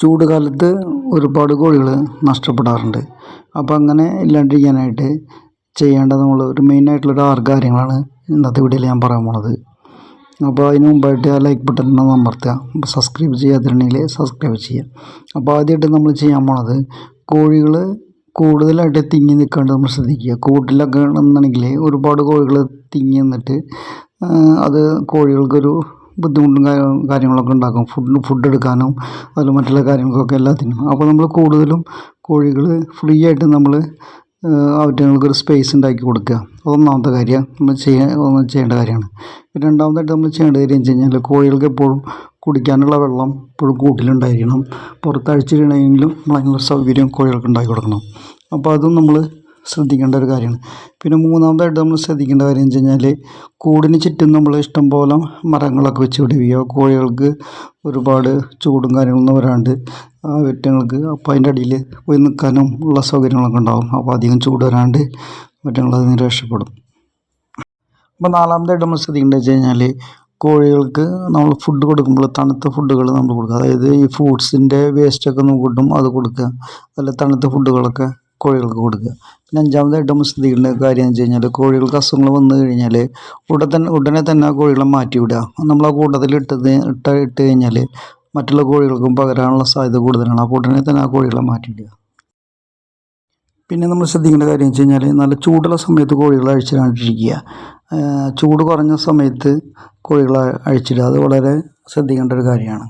ചൂട് കാലത്ത് ഒരുപാട് കോഴികൾ നഷ്ടപ്പെടാറുണ്ട്. അപ്പോൾ അങ്ങനെ ഇല്ലാണ്ടിരിക്കാനായിട്ട് ചെയ്യേണ്ടത് നമ്മൾ ഒരു മെയിനായിട്ടുള്ളൊരു ആറ് കാര്യങ്ങളാണ് ഇന്നത്തെ വീഡിയോയിൽ ഞാൻ പറയാൻ പോണത്. അപ്പോൾ അതിന് മുമ്പായിട്ട് ആ ലൈക്ക് ബട്ടൺ ഒന്ന് അമർത്തുക. അപ്പോൾ സബ്സ്ക്രൈബ് ചെയ്യാതിരുന്നെങ്കിൽ സബ്സ്ക്രൈബ് ചെയ്യുക അപ്പോൾ ആദ്യമായിട്ട് നമ്മൾ ചെയ്യാൻ പോണത് കോഴികൾ കൂടുതലായിട്ട് തിങ്ങി നിൽക്കാണ്ട് നമ്മൾ ശ്രദ്ധിക്കുക. കൂട്ടിലൊക്കെ ആണെന്നുണ്ടെങ്കിൽ ഒരുപാട് കോഴികൾ തിങ്ങി നിന്നിട്ട് അത് കോഴികൾക്കൊരു ബുദ്ധിമുട്ടും കാര്യ- കാര്യങ്ങളൊക്കെ ഉണ്ടാക്കും. ഫുഡ് ഫുഡ് എടുക്കാനും അതിൽ മറ്റുള്ള കാര്യങ്ങൾക്കൊക്കെ എല്ലാത്തിനും. അപ്പോൾ നമ്മൾ കൂടുതലും കോഴികൾ ഫ്രീ ആയിട്ട് നമ്മൾ അവറ്റങ്ങൾക്കൊരു സ്പേസ് ഉണ്ടാക്കി കൊടുക്കുക. അതൊന്നാമത്തെ കാര്യം നമ്മൾ ചെയ്യാൻ ഒന്ന് ചെയ്യേണ്ട കാര്യമാണ്. പിന്നെ രണ്ടാമതായിട്ട് നമ്മൾ ചെയ്യേണ്ട കാര്യം വെച്ച് കഴിഞ്ഞാൽ കോഴികൾക്ക് എപ്പോഴും കുടിക്കാനുള്ള വെള്ളം എപ്പോഴും കൂട്ടിലുണ്ടായിരിക്കണം. പുറത്ത് അഴിച്ചിടണമെങ്കിലും നമ്മളതിനുള്ള സൗകര്യം കോഴികൾക്ക് ഉണ്ടാക്കി കൊടുക്കണം. അപ്പോൾ അതും നമ്മൾ ശ്രദ്ധിക്കേണ്ട ഒരു കാര്യമാണ്. പിന്നെ മൂന്നാമതായിട്ട് നമ്മൾ ശ്രദ്ധിക്കേണ്ട കാര്യം എന്ന് വെച്ച് കഴിഞ്ഞാൽ കൂടിന് ചുറ്റും നമ്മൾ ഇഷ്ടംപോലെ മരങ്ങളൊക്കെ വെച്ച് പിടിപ്പിക്കുക. കോഴികൾക്ക് ഒരുപാട് ചൂടും കാര്യങ്ങളൊന്നും വരാണ്ട് വെറ്റങ്ങൾക്ക് അപ്പോൾ അതിന്റെ അടിയിൽ പോയി നിൽക്കാനും ഉള്ള സൗകര്യങ്ങളൊക്കെ ഉണ്ടാകും അപ്പോൾ അധികം ചൂട് വരാണ്ട് വെറ്റങ്ങൾ അതിൽ നിന്ന് രക്ഷപ്പെടും. അപ്പോൾ നാലാമതായിട്ട് നമ്മൾ ശ്രദ്ധിക്കേണ്ടത് വെച്ച് കഴിഞ്ഞാൽ കോഴികൾക്ക് നമ്മൾ ഫുഡ് കൊടുക്കുമ്പോൾ തണുത്ത ഫുഡുകൾ നമ്മൾ കൊടുക്കുക. അതായത് ഈ ഫ്രൂട്ട്സിന്റെ വേസ്റ്റൊക്കെ നമുക്ക് കിട്ടും അത് കൊടുക്കുക. അതിൽ തണുത്ത ഫുഡുകളൊക്കെ കോഴികൾക്ക് കൊടുക്കുക. പിന്നെ അഞ്ചാമതായിട്ട് ശ്രദ്ധിക്കേണ്ട കാര്യം എന്ന് വെച്ച് കഴിഞ്ഞാൽ കോഴികൾക്ക് അസുഖങ്ങൾ വന്നു കഴിഞ്ഞാൽ ഉടൻ തന്നെ ഉടനെ തന്നെ ആ കോഴികളെ മാറ്റി വിടുക. നമ്മൾ ആ കൂട്ടത്തിൽ ഇട്ടത് ഇട്ട ഇട്ട് കഴിഞ്ഞാൽ മറ്റുള്ള കോഴികൾക്കും പകരാനുള്ള സാധ്യത കൂടുതലാണ്. അപ്പോൾ ഉടനെ തന്നെ ആ കോഴികളെ മാറ്റിയിടുക പിന്നെ നമ്മൾ ശ്രദ്ധിക്കേണ്ട കാര്യം വെച്ച് കഴിഞ്ഞാൽ നല്ല ചൂടുള്ള സമയത്ത് കോഴികളെ അഴിച്ചിടാണ്ടിരിക്കുക. ചൂട് കുറഞ്ഞ സമയത്ത് കോഴികളെ അഴിച്ചിടുക. അത് വളരെ ശ്രദ്ധിക്കേണ്ട ഒരു കാര്യമാണ്.